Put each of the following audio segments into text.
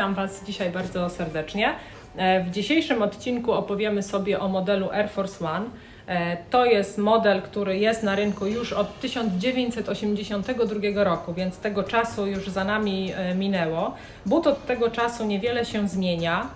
witam Was dzisiaj bardzo serdecznie. E, W dzisiejszym odcinku opowiemy sobie o modelu Air Force One. E, To jest model, który jest na rynku już od 1982 roku, więc tego czasu już za nami e, minęło. But od tego czasu niewiele się zmienia.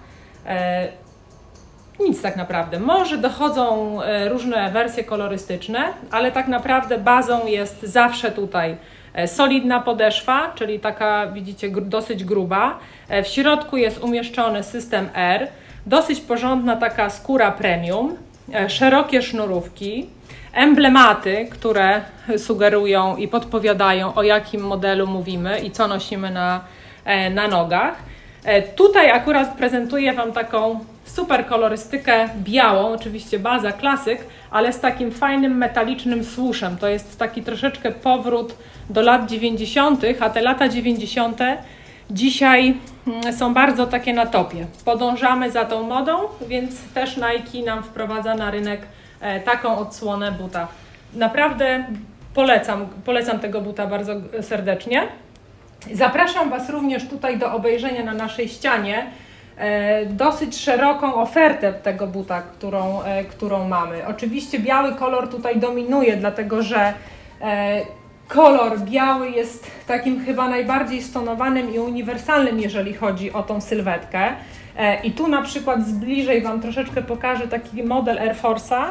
Nic tak naprawdę. Może dochodzą e, różne wersje kolorystyczne, ale tak naprawdę bazą jest zawsze tutaj e, solidna podeszwa, czyli taka, widzicie, dosyć gruba. E, W środku jest umieszczony system R, dosyć porządna taka skóra premium, szerokie sznurówki, emblematy, które sugerują i podpowiadają, o jakim modelu mówimy i co nosimy na, na nogach. E, Tutaj akurat prezentuję Wam taką super kolorystykę białą, oczywiście baza klasyk, ale z takim fajnym metalicznym słuszem. To jest taki troszeczkę powrót do lat 90., a te lata 90. dzisiaj mm, są bardzo takie na topie. Podążamy za tą modą, więc też Nike nam wprowadza na rynek e, taką odsłonę buta. Naprawdę polecam, polecam tego buta bardzo serdecznie. Zapraszam Was również tutaj do obejrzenia na naszej ścianie e, dosyć szeroką ofertę tego buta, którą, e, którą mamy. Oczywiście biały kolor tutaj dominuje, dlatego że e, kolor biały jest takim chyba najbardziej stonowanym i uniwersalnym, jeżeli chodzi o tą sylwetkę. I tu na przykład zbliżej Wam troszeczkę pokażę taki model Air Force'a,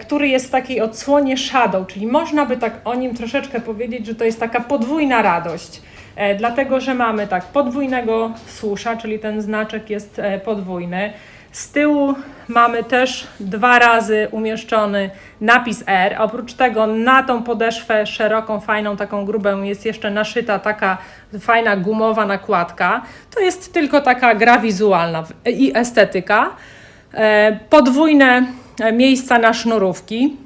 który jest w takiej odsłonie shadow, czyli można by tak o nim troszeczkę powiedzieć, że to jest taka podwójna radość. E, Dlatego, że mamy tak podwójnego słusza, czyli ten znaczek jest e, podwójny. Z tyłu mamy też dwa razy umieszczony napis R. Oprócz tego na tą podeszwę szeroką, fajną, taką grubą jest jeszcze naszyta taka fajna gumowa nakładka. To jest tylko taka gra wizualna i estetyka. E, Podwójne e, miejsca na sznurówki.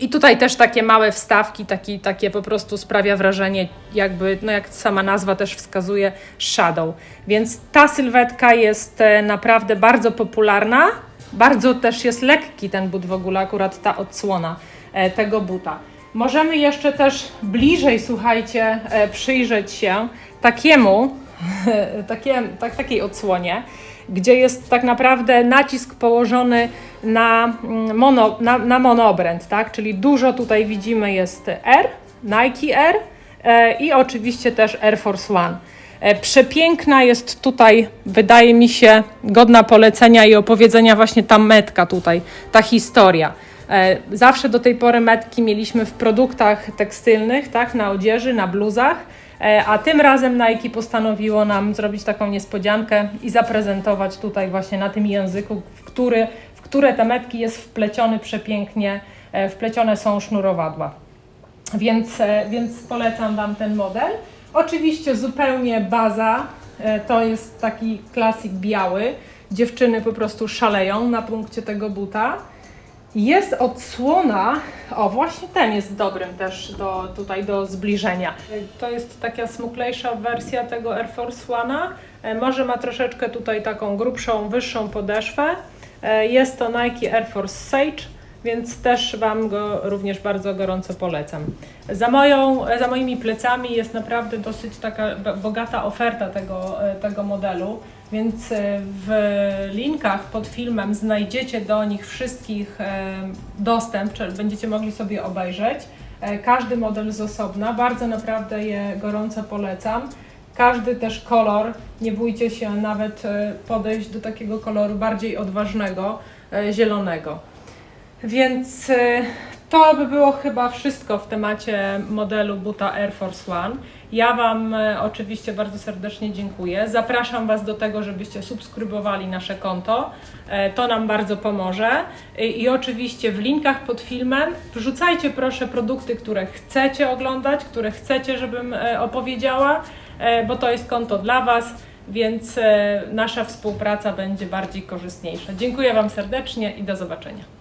I tutaj też takie małe wstawki, taki, takie po prostu sprawia wrażenie, jakby, no jak sama nazwa też wskazuje, shadow. Więc ta sylwetka jest e, naprawdę bardzo popularna. Bardzo też jest lekki ten but w ogóle, akurat ta odsłona e, tego buta. Możemy jeszcze też bliżej, słuchajcie, e, przyjrzeć się takiemu, takie, tak, takiej odsłonie, gdzie jest tak naprawdę nacisk położony na, mm, mono, na, na monobrand, tak? Czyli dużo tutaj widzimy jest R, Nike Air e, i oczywiście też Air Force One. E, Przepiękna jest tutaj, wydaje mi się, godna polecenia i opowiedzenia właśnie ta metka tutaj, ta historia. E, Zawsze do tej pory metki mieliśmy w produktach tekstylnych, tak, na odzieży, na bluzach, a tym razem Nike postanowiło nam zrobić taką niespodziankę i zaprezentować tutaj właśnie na tym języku, w który, w które te metki jest wpleciony przepięknie, e, wplecione są sznurowadła. Więc, e, więc polecam Wam ten model. Oczywiście zupełnie baza, e, to jest taki klasik biały. Dziewczyny po prostu szaleją na punkcie tego buta. Jest odsłona, o właśnie ten jest dobrym też do, tutaj do zbliżenia. To jest taka smuklejsza wersja tego Air Force One'a. E, Może ma troszeczkę tutaj taką grubszą, wyższą podeszwę. E, Jest to Nike Air Force Sage, więc też Wam go również bardzo gorąco polecam. Za, moją, za moimi plecami jest naprawdę dosyć taka bogata oferta tego, e, tego modelu, więc e, w linkach pod filmem znajdziecie do nich wszystkich e, dostęp, czyli będziecie mogli sobie obejrzeć. E, Każdy model z osobna, bardzo naprawdę je gorąco polecam. Każdy też kolor, nie bójcie się nawet podejść do takiego koloru bardziej odważnego, zielonego. Więc to by było chyba wszystko w temacie modelu buta Air Force One. Ja Wam e, oczywiście bardzo serdecznie dziękuję. Zapraszam Was do tego, żebyście subskrybowali nasze konto. E, To nam bardzo pomoże. I, oczywiście w linkach pod filmem wrzucajcie proszę produkty, które chcecie oglądać, które chcecie, żebym e, opowiedziała, bo to jest konto dla Was więc nasza współpraca będzie bardziej korzystniejsza. Dziękuję Wam serdecznie i do zobaczenia.